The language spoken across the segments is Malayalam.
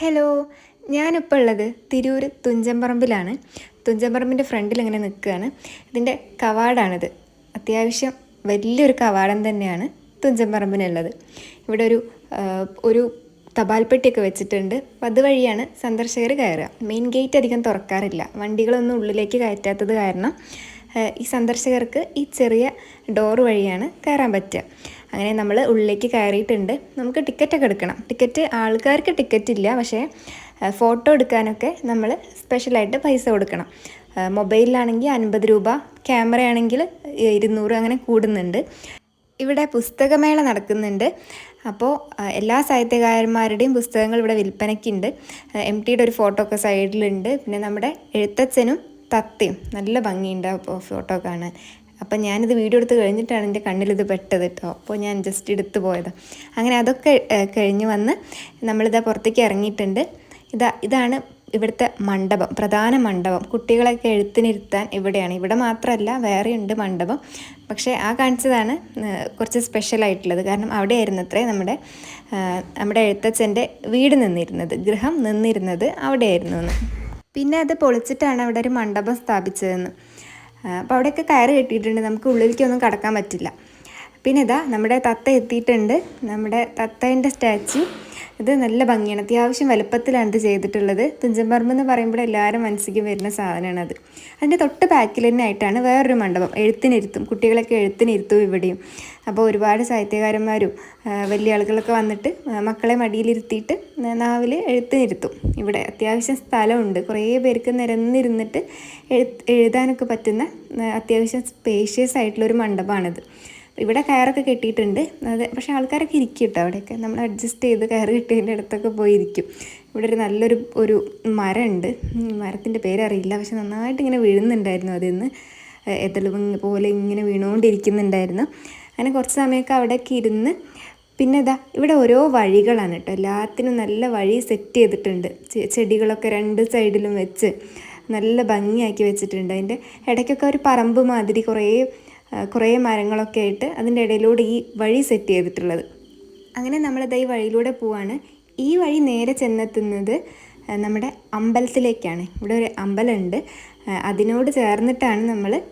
ഹലോ ഞാനിപ്പോൾ ഉള്ളത് തിരൂർ തുഞ്ചമ്പറമ്പിലാണ് തുഞ്ചമ്പറമ്പിന്റെ ഫ്രണ്ടിൽ ഇങ്ങനെ നിൽക്കുകയാണ്. ഇതിന്റെ കവാടാണിത്. അത്യാവശ്യം വലിയൊരു കവാടം തന്നെയാണ് തുഞ്ചമ്പറമ്പിനുള്ളത് ഇവിടെ ഒരു ഒരു ഒരു തപാൽപ്പെട്ടിയൊക്കെ വെച്ചിട്ടുണ്ട്. അതുവഴിയാണ് സന്ദർശകർ കയറുക. മെയിൻ ഗേറ്റ് അധികം തുറക്കാറില്ല. വണ്ടികളൊന്നും ഉള്ളിലേക്ക് കയറ്റാത്തത് കാരണം ഈ സന്ദർശകർക്ക് ഈ ചെറിയ ഡോർ വഴിയാണ് കയറാൻ പറ്റുക. അങ്ങനെ നമ്മൾ ഉള്ളിലേക്ക് കയറിയിട്ടുണ്ട്. നമുക്ക് ടിക്കറ്റൊക്കെ എടുക്കണം. ടിക്കറ്റ് ആൾക്കാർക്ക് ടിക്കറ്റ് ഇല്ല. പക്ഷേ ഫോട്ടോ എടുക്കാനൊക്കെ നമ്മൾ സ്പെഷ്യലായിട്ട് പൈസ കൊടുക്കണം. മൊബൈലിലാണെങ്കിൽ അൻപത് രൂപ ക്യാമറയാണെങ്കിൽ ഇരുന്നൂറ് അങ്ങനെ കൂടുന്നുണ്ട്. ഇവിടെ പുസ്തകമേള നടക്കുന്നുണ്ട്. അപ്പോൾ എല്ലാ സാഹിത്യകാരന്മാരുടെയും പുസ്തകങ്ങൾ ഇവിടെ വിൽപ്പനയ്ക്കുണ്ട്. എം ടിയുടെ ഒരു ഫോട്ടോ ഒക്കെ സൈഡിലുണ്ട് പിന്നെ നമ്മുടെ എഴുത്തച്ഛനും തത്തയും. നല്ല ഭംഗിയുണ്ട് അപ്പോൾ ഫോട്ടോ കാണാൻ. അപ്പം ഞാനിത് വീഡിയോ എടുത്ത് കഴിഞ്ഞിട്ടാണ് എന്റെ കണ്ണിലിത് പെട്ടത് കേട്ടോ അപ്പോൾ ഞാൻ ജസ്റ്റ് എടുത്ത് പോയത്. അങ്ങനെ അതൊക്കെ കഴിഞ്ഞ് വന്ന് നമ്മളിതാ പുറത്തേക്ക് ഇറങ്ങിയിട്ടുണ്ട്. ഇതാ ഇതാണ് ഇവിടുത്തെ മണ്ഡപം പ്രധാന മണ്ഡപം. കുട്ടികളൊക്കെ എഴുത്തിനിരുത്താൻ ഇവിടെയാണ്. ഇവിടെ മാത്രമല്ല വേറെയുണ്ട് മണ്ഡപം. പക്ഷേ ആ കാണിച്ചതാണ് കുറച്ച് സ്പെഷ്യൽ ആയിട്ടുള്ളത്. കാരണം അവിടെയായിരുന്നു അത്രേ നമ്മുടെ നമ്മുടെ എഴുത്തച്ഛന്റെ വീട് നിന്നിരുന്നത്. ഗൃഹം നിന്നിരുന്നത് അവിടെയായിരുന്നു എന്ന്. പിന്നെ അത് പൊളിച്ചിട്ടാണ് അവിടെ ഒരു മണ്ഡപം സ്ഥാപിച്ചതെന്ന്. അപ്പോൾ അവിടെയൊക്കെ കയറ് കെട്ടിയിട്ടുണ്ട്. നമുക്ക് ഉള്ളിലേക്കൊന്നും കടക്കാൻ പറ്റില്ല. പിന്നെ ഇതാ നമ്മുടെ തത്ത എത്തിയിട്ടുണ്ട്. നമ്മുടെ തത്തേന്റെ സ്റ്റാച്ചു ഇത് നല്ല ഭംഗിയാണ്. അത്യാവശ്യം വലുപ്പത്തിലാണ് ഇത് ചെയ്തിട്ടുള്ളത്. തുഞ്ചമ്പറമ്പ് എന്ന് പറയുമ്പോൾ എല്ലാവരും മനസ്സിലേക്ക് വരുന്ന സാധനമാണ് അത്. അതിന്റെ തൊട്ട് ബാക്കിൽ തന്നെ ആയിട്ടാണ് വേറൊരു മണ്ഡപം. എഴുത്തിനിരുത്തും. കുട്ടികളൊക്കെ എഴുത്തിനിരുത്തും ഇവിടെയും. അപ്പോൾ ഒരുപാട് സാഹിത്യകാരന്മാരും വലിയ ആളുകളൊക്കെ വന്നിട്ട് മക്കളെ മടിയിലിരുത്തിയിട്ട് നാവിൽ എഴുത്തിനിരുത്തും. ഇവിടെ അത്യാവശ്യം സ്ഥലമുണ്ട്. കുറേ പേർക്ക് നിരന്നിരുന്നിട്ട് എഴുതാനൊക്കെ പറ്റുന്ന അത്യാവശ്യം സ്പേഷ്യസ് ആയിട്ടുള്ളൊരു മണ്ഡപമാണിത്. ഇവിടെ കയറൊക്കെ കെട്ടിയിട്ടുണ്ട്. അത് പക്ഷേ ആൾക്കാരൊക്കെ ഇരിക്കും കേട്ടോ അവിടെയൊക്കെ. നമ്മൾ അഡ്ജസ്റ്റ് ചെയ്ത് കയറ് കെട്ടിയതിന്റെ അടുത്തൊക്കെ പോയി ഇരിക്കും ഇവിടെ ഒരു നല്ലൊരു ഒരു മരമുണ്ട്. മരത്തിന്റെ പേരറിയില്ല. പക്ഷെ നന്നായിട്ട് ഇങ്ങനെ വീഴുന്നുണ്ടായിരുന്നു അതിൽ നിന്ന് എതളും പോലെ ഇങ്ങനെ വീണുകൊണ്ടിരിക്കുന്നുണ്ടായിരുന്നു. അങ്ങനെ കുറച്ച് സമയമൊക്കെ അവിടെയൊക്കെ ഇരുന്ന് പിന്നെ ഇതാ ഇവിടെ ഓരോ വഴികളാണ് കേട്ടോ. എല്ലാത്തിനും നല്ല വഴി സെറ്റ് ചെയ്തിട്ടുണ്ട്. ചെടികളൊക്കെ രണ്ട് സൈഡിലും വെച്ച് നല്ല ഭംഗിയാക്കി വെച്ചിട്ടുണ്ട്. അതിന്റെ ഇടയ്ക്കൊക്കെ ഒരു പറമ്പ് മാതിരി കുറേ കുറേ മരങ്ങളൊക്കെ ആയിട്ട് അതിന്റെ ഇടയിലൂടെ ഈ വഴി സെറ്റ് ചെയ്തിട്ടുള്ളത്. അങ്ങനെ നമ്മളിത് ഈ വഴിയിലൂടെ പോവാണ്. ഈ വഴി നേരെ ചെന്നെത്തുന്നത് നമ്മുടെ അമ്പലത്തിലേക്കാണ്. ഇവിടെ ഒരു അമ്പലമുണ്ട്. അതിനോട് ചേർന്നിട്ടാണ് നമ്മൾ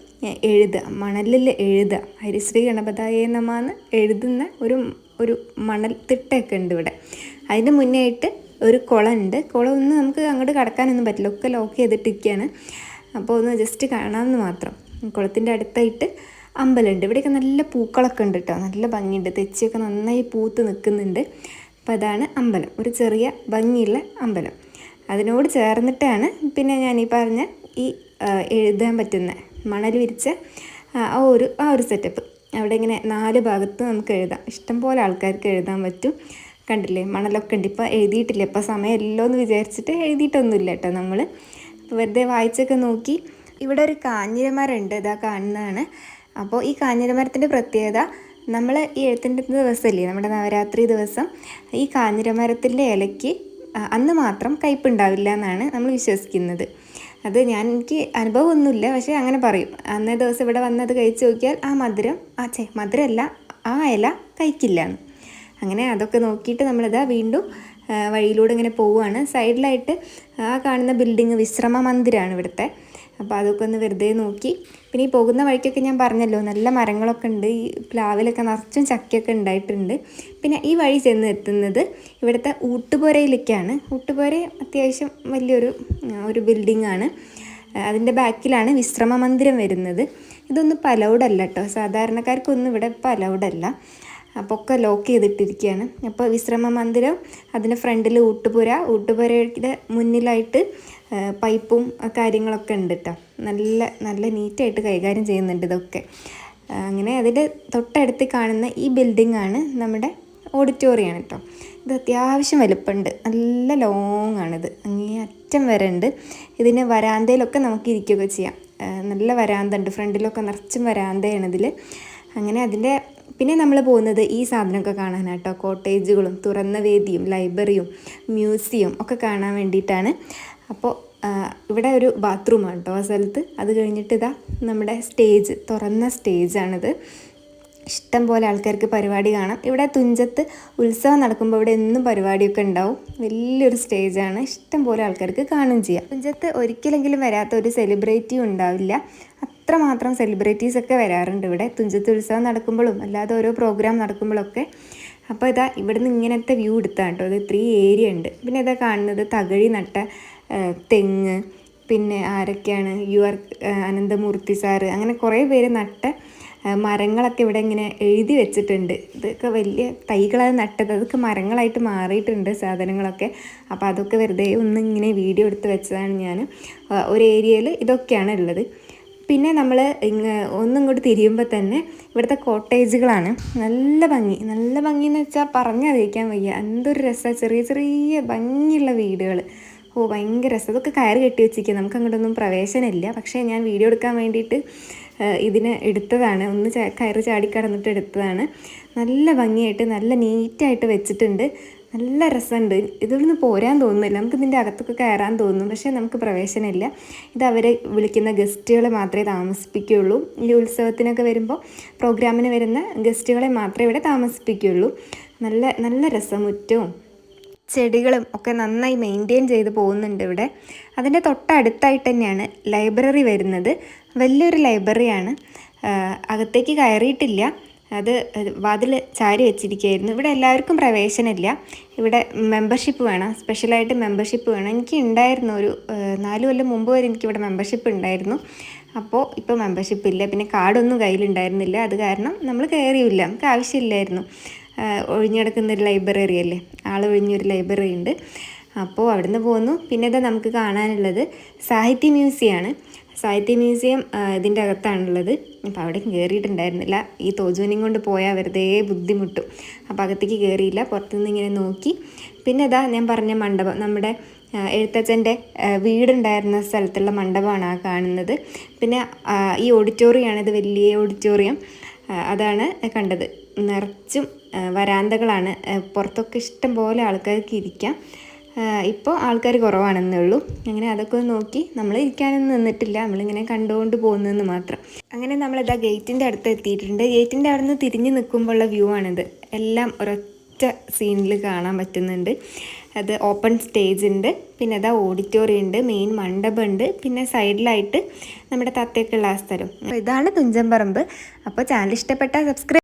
എഴുതുക. മണലിൽ എഴുതുക. ഹരിശ്രീ ഗണപതായേ നമാന്ന് എഴുതുന്ന ഒരു ഒരു മണൽ തിട്ടയൊക്കെ ഉണ്ട് ഇവിടെ. അതിന്റെ മുന്നേ ആയിട്ട് ഒരു കുളമുണ്ട്. കുളം ഒന്നും നമുക്ക് അങ്ങോട്ട് കടക്കാനൊന്നും പറ്റില്ല. ഒക്കെ ലോക്ക് ചെയ്തിട്ടിരിക്കുകയാണ്. അപ്പോൾ ഒന്ന് ജസ്റ്റ് കാണാമെന്ന് മാത്രം. കുളത്തിന്റെ അടുത്തായിട്ട് അമ്പലമുണ്ട്. ഇവിടെയൊക്കെ നല്ല പൂക്കളൊക്കെ ഉണ്ട് കേട്ടോ നല്ല ഭംഗിയുണ്ട്. തെച്ചിയൊക്കെ നന്നായി പൂത്ത് നിൽക്കുന്നുണ്ട്. അപ്പോൾ അതാണ് അമ്പലം. ഒരു ചെറിയ ഭംഗിയുള്ള അമ്പലം. അതിനോട് ചേർന്നിട്ടാണ് പിന്നെ ഞാൻ ഈ പറഞ്ഞ ഈ എഴുതാൻ പറ്റുന്ന മണൽ വിരിച്ച ആ ഒരു ആ ഒരു സെറ്റപ്പ് അവിടെ ഇങ്ങനെ നാല് ഭാഗത്ത് നമുക്ക് എഴുതാം. ഇഷ്ടംപോലെ ആൾക്കാർക്ക് എഴുതാൻ പറ്റും. കണ്ടില്ലേ? മണലൊക്കെ ഉണ്ട്. ഇപ്പോൾ എഴുതിയിട്ടില്ല. ഇപ്പോൾ സമയമല്ലോ എന്ന് വിചാരിച്ചിട്ട് എഴുതിയിട്ടൊന്നുമില്ല കേട്ടോ നമ്മൾ വെറുതെ വായിച്ചൊക്കെ നോക്കി. ഇവിടെ ഒരു കാഞ്ഞിരമാരുണ്ട് ഇതാ കാണുന്നതാണ്. അപ്പോൾ ഈ കാഞ്ഞിരമരത്തിന്റെ പ്രത്യേകത നമ്മൾ ഈ എഴുത്തിന്റെ ദിവസമല്ലേ നമ്മുടെ നവരാത്രി ദിവസം ഈ കാഞ്ഞിരമരത്തിന്റെ ഇലയ്ക്ക് ആ, അന്ന് മാത്രം കയ്പുണ്ടാവില്ല എന്നാണ് നമ്മൾ വിശ്വസിക്കുന്നത്. അത് ഞാൻ എനിക്ക് അനുഭവമൊന്നുമില്ല പക്ഷേ അങ്ങനെ പറയും. അന്നേ ദിവസം ഇവിടെ വന്നത് കഴിച്ച് നോക്കിയാൽ ആ മധുരം ആ ചേ മധുരമല്ല ആ ഇല കഴിക്കില്ല എന്ന്. അങ്ങനെ അതൊക്കെ നോക്കിയിട്ട് നമ്മളിതാ വീണ്ടും വഴിയിലൂടെ ഇങ്ങനെ പോവുകയാണ്. സൈഡിലായിട്ട് ആ കാണുന്ന ബിൽഡിങ് വിശ്രമ മന്ദിരമാണ് ഇവിടുത്തെ. അപ്പോൾ അതൊക്കെ ഒന്ന് വെറുതെ നോക്കി. പിന്നെ ഈ പോകുന്ന വഴിക്കൊക്കെ ഞാൻ പറഞ്ഞല്ലോ നല്ല മരങ്ങളൊക്കെ ഉണ്ട്. ഈ പ്ലാവിലൊക്കെ നിറച്ചും ചക്കയൊക്കെ ഉണ്ടായിട്ടുണ്ട്. പിന്നെ ഈ വഴി ചെന്ന് എത്തുന്നത് ഇവിടുത്തെ ഊട്ടുപുരയിലേക്കാണ്. ഊട്ടുപുര അത്യാവശ്യം വലിയൊരു ഒരു ഒരു ആണ്. അതിന്റെ ബാക്കിലാണ് വിശ്രമ മന്ദിരം വരുന്നത്. ഇതൊന്നും പലൗഡല്ല കേട്ടോ. സാധാരണക്കാർക്കൊന്നും ഇവിടെ allowed അപ്പോൾ ഒക്കെ ലോക്ക് ചെയ്തിട്ടിരിക്കുകയാണ് അപ്പോൾ വിശ്രമ മന്ദിരം അതിന്റെ ഫ്രണ്ടിൽ ഊട്ടുപുര. ഊട്ടുപുരയുടെ മുന്നിലായിട്ട് പൈപ്പും കാര്യങ്ങളൊക്കെ ഉണ്ട് കേട്ടോ നല്ല നല്ല നീറ്റായിട്ട് കൈകാര്യം ചെയ്യുന്നുണ്ട് ഇതൊക്കെ. അങ്ങനെ അതിന്റെ തൊട്ടടുത്ത് കാണുന്ന ഈ ബിൽഡിംഗ് ആണ് നമ്മുടെ ഓഡിറ്റോറിയമാണ് കേട്ടോ ഇത് അത്യാവശ്യം വലുപ്പമുണ്ട്. നല്ല ലോങ് ആണിത്. അങ്ങേ അറ്റം വരെ ഉണ്ട്. ഇതിന് വരാന്തയിലൊക്കെ നമുക്ക് ഇരിക്കുകയൊക്കെ ചെയ്യാം. നല്ല വരാന്ത ഉണ്ട്. ഫ്രണ്ടിലൊക്കെ നിറച്ചും വരാന്തയാണ് ഇതിൽ അങ്ങനെ അതിന്റെ പിന്നെ നമ്മൾ പോകുന്നത് ഈ സാധനമൊക്കെ കാണാനാട്ടോ. കോട്ടേജുകളും തുറന്ന വേദിയും ലൈബ്രറിയും മ്യൂസിയം ഒക്കെ കാണാൻ വേണ്ടിയിട്ടാണ്. അപ്പോൾ ഇവിടെ ഒരു ബാത്റൂമാണ് കേട്ടോ ആ സ്ഥലത്ത്. അത് കഴിഞ്ഞിട്ട് ഇതാ നമ്മുടെ സ്റ്റേജ് തുറന്ന സ്റ്റേജാണിത്. ഇഷ്ടം പോലെ ആൾക്കാർക്ക് പരിപാടി കാണാം. ഇവിടെ തുഞ്ചത്ത് ഉത്സവം നടക്കുമ്പോൾ ഇവിടെ എന്നും പരിപാടിയൊക്കെ ഉണ്ടാവും. വലിയൊരു സ്റ്റേജാണ്. ഇഷ്ടം പോലെ ആൾക്കാർക്ക് കാണുകയും ചെയ്യാം. തുഞ്ചത്ത് ഒരിക്കലെങ്കിലും വരാത്ത ഒരു സെലിബ്രിറ്റിയും ഉണ്ടാവില്ല. അത്രമാത്രം സെലിബ്രിറ്റീസ് ഒക്കെ വരാറുണ്ട് ഇവിടെ. തുഞ്ചത്ത് ഉത്സവം നടക്കുമ്പോഴും അല്ലാതെ ഓരോ പ്രോഗ്രാം നടക്കുമ്പോഴൊക്കെ. അപ്പോൾ ഇതാ ഇവിടുന്ന് ഇങ്ങനത്തെ വ്യൂ എടുത്താണ് കേട്ടോ ഇത് ഇത്രയും ഏരിയ ഉണ്ട്. പിന്നെ ഇതാ കാണുന്നത് തകഴി നട്ട തെങ്ങ് പിന്നെ ആരൊക്കെയാണ്? യു ആർ അനന്തമൂർത്തി സാറ് അങ്ങനെ കുറേ പേര് നട്ട മരങ്ങളൊക്കെ ഇവിടെ ഇങ്ങനെ എഴുതി വെച്ചിട്ടുണ്ട്. ഇതൊക്കെ വലിയ തൈകളാണ് നട്ടത്. അതൊക്കെ മരങ്ങളായിട്ട് മാറിയിട്ടുണ്ട് സാധനങ്ങളൊക്കെ. അപ്പോൾ അതൊക്കെ വെറുതെ ഒന്ന് ഇങ്ങനെ വീഡിയോ എടുത്ത് വെച്ചതാണ് ഞാൻ ഒരു ഏരിയയിൽ ഇതൊക്കെയാണ് ഉള്ളത്. പിന്നെ നമ്മൾ ഇങ്ങ് ഒന്നിങ്ങോട്ട് തിരിയുമ്പോൾ തന്നെ ഇവിടുത്തെ കോട്ടേജുകളാണ്. നല്ല ഭംഗി. നല്ല ഭംഗി എന്ന് വെച്ചാൽ പറഞ്ഞറിയിക്കാൻ വയ്യ. എന്തൊരു രസമാണ് ചെറിയ ചെറിയ ഭംഗിയുള്ള വീടുകൾ ഓ ഭയങ്കര രസം. ഇതൊക്കെ കയറ് കെട്ടി വെച്ചിരിക്കുക നമുക്ക് അങ്ങോട്ടൊന്നും പ്രവേശനമില്ല. പക്ഷേ ഞാൻ വീഡിയോ എടുക്കാൻ വേണ്ടിയിട്ട് ഇതിനെ എടുത്തതാണ്. ഒന്ന് കയറ് ചാടി കടന്നിട്ട് എടുത്തതാണ്. നല്ല ഭംഗിയായിട്ട് നല്ല നീറ്റായിട്ട് വെച്ചിട്ടുണ്ട്. നല്ല രസമുണ്ട്. ഇതൊന്ന് പോരാൻ തോന്നുന്നില്ല. നമുക്ക് ഇതിന്റെ അകത്തൊക്കെ കയറാൻ തോന്നും പക്ഷേ നമുക്ക് പ്രവേശനമില്ല. ഇത് അവരെ വിളിക്കുന്ന ഗസ്റ്റുകളെ മാത്രമേ താമസിപ്പിക്കുകയുള്ളൂ. ഈ ഉത്സവത്തിനൊക്കെ വരുമ്പോൾ പ്രോഗ്രാമിന് വരുന്ന ഗസ്റ്റുകളെ മാത്രമേ ഇവിടെ താമസിപ്പിക്കുകയുള്ളൂ. നല്ല നല്ല രസം മുറ്റവും ചെടികളും ഒക്കെ നന്നായി മെയിന്റെയിൻ ചെയ്ത് പോകുന്നുണ്ട് ഇവിടെ. അതിന്റെ തൊട്ടടുത്തായിട്ട് തന്നെയാണ് ലൈബ്രറി വരുന്നത്. വലിയൊരു ലൈബ്രറിയാണ്. അകത്തേക്ക് കയറിയിട്ടില്ല. അത് വാതിൽ ചാരി വെച്ചിരിക്കുകയായിരുന്നു. ഇവിടെ എല്ലാവർക്കും പ്രവേശനമില്ല. ഇവിടെ മെമ്പർഷിപ്പ് വേണം. സ്പെഷ്യലായിട്ട് മെമ്പർഷിപ്പ് വേണം. എനിക്ക് ഉണ്ടായിരുന്നു ഒരു നാല് കൊല്ലം മുമ്പ് വരെ എനിക്കിവിടെ മെമ്പർഷിപ്പ് ഉണ്ടായിരുന്നു. അപ്പോൾ ഇപ്പോൾ മെമ്പർഷിപ്പ് ഇല്ല. പിന്നെ കാർഡൊന്നും കയ്യിലുണ്ടായിരുന്നില്ല. അത് കാരണം നമ്മൾ കയറിയില്ല. നമുക്ക് ആവശ്യമില്ലായിരുന്നു. ഒഴിഞ്ഞിടക്കുന്നൊരു ഒഴിഞ്ഞിടക്കുന്ന ഒരു ലൈബ്രറി അല്ലേ? ആൾ ഒഴിഞ്ഞൊരു ലൈബ്രറി ഉണ്ട്. അപ്പോൾ അവിടുന്ന് പോന്നു. പിന്നെ ഇതാ നമുക്ക് കാണാനുള്ളത് സാഹിത്യ മ്യൂസിയമാണ് സാഹിത്യ മ്യൂസിയം ഇതിന്റെ അകത്താണുള്ളത്. അപ്പോൾ അവിടെ കയറിയിട്ടുണ്ടായിരുന്നില്ല ഈ തോജുവിനെയും കൊണ്ട് പോയാൽ വെറുതെ ബുദ്ധിമുട്ടും. അപ്പോൾ അകത്തേക്ക് കയറിയില്ല പുറത്തുനിന്ന് ഇങ്ങനെ നോക്കി. പിന്നെ ഇതാ ഞാൻ പറഞ്ഞ മണ്ഡപം. നമ്മുടെ എഴുത്തച്ഛന്റെ വീടുണ്ടായിരുന്ന സ്ഥലത്തുള്ള മണ്ഡപമാണ് ആ കാണുന്നത്. പിന്നെ ഈ ഓഡിറ്റോറിയമാണ് ഇത് വലിയ ഓഡിറ്റോറിയം അതാണ് കണ്ടത്. നിറച്ചും വരാന്തകളാണ്. പുറത്തൊക്കെ ഇഷ്ടം പോലെ ആൾക്കാർക്ക് ഇരിക്കാം. ഇപ്പോൾ ആൾക്കാർ കുറവാണെന്നേ ഉള്ളൂ. അങ്ങനെ അതൊക്കെ നോക്കി. നമ്മൾ ഇരിക്കാനൊന്നും നിന്നിട്ടില്ല. നമ്മളിങ്ങനെ കണ്ടുകൊണ്ട് പോകുന്നതെന്ന് മാത്രം. അങ്ങനെ നമ്മളിതാ ഗേറ്റിന്റെ അടുത്ത് എത്തിയിട്ടുണ്ട്. ഗേറ്റിന്റെ അവിടെ നിന്ന് തിരിഞ്ഞ് നിൽക്കുമ്പോഴുള്ള വ്യൂ ആണിത്. എല്ലാം ഒരൊറ്റ സീനിൽ കാണാൻ പറ്റുന്നുണ്ട്. അത് ഓപ്പൺ സ്റ്റേജ് ഉണ്ട്. പിന്നെ അതാ ഓഡിറ്റോറിയം ഉണ്ട്. മെയിൻ മണ്ഡപം ഉണ്ട് പിന്നെ സൈഡിലായിട്ട് നമ്മുടെ തത്തയൊക്കെ ഉള്ള ആ സ്ഥലം. ഇതാണ് ഇതാണ് തുഞ്ചൻപറമ്പ് അപ്പോൾ ചാനൽ ഇഷ്ടപ്പെട്ടാൽ സബ്സ്ക്രൈബ്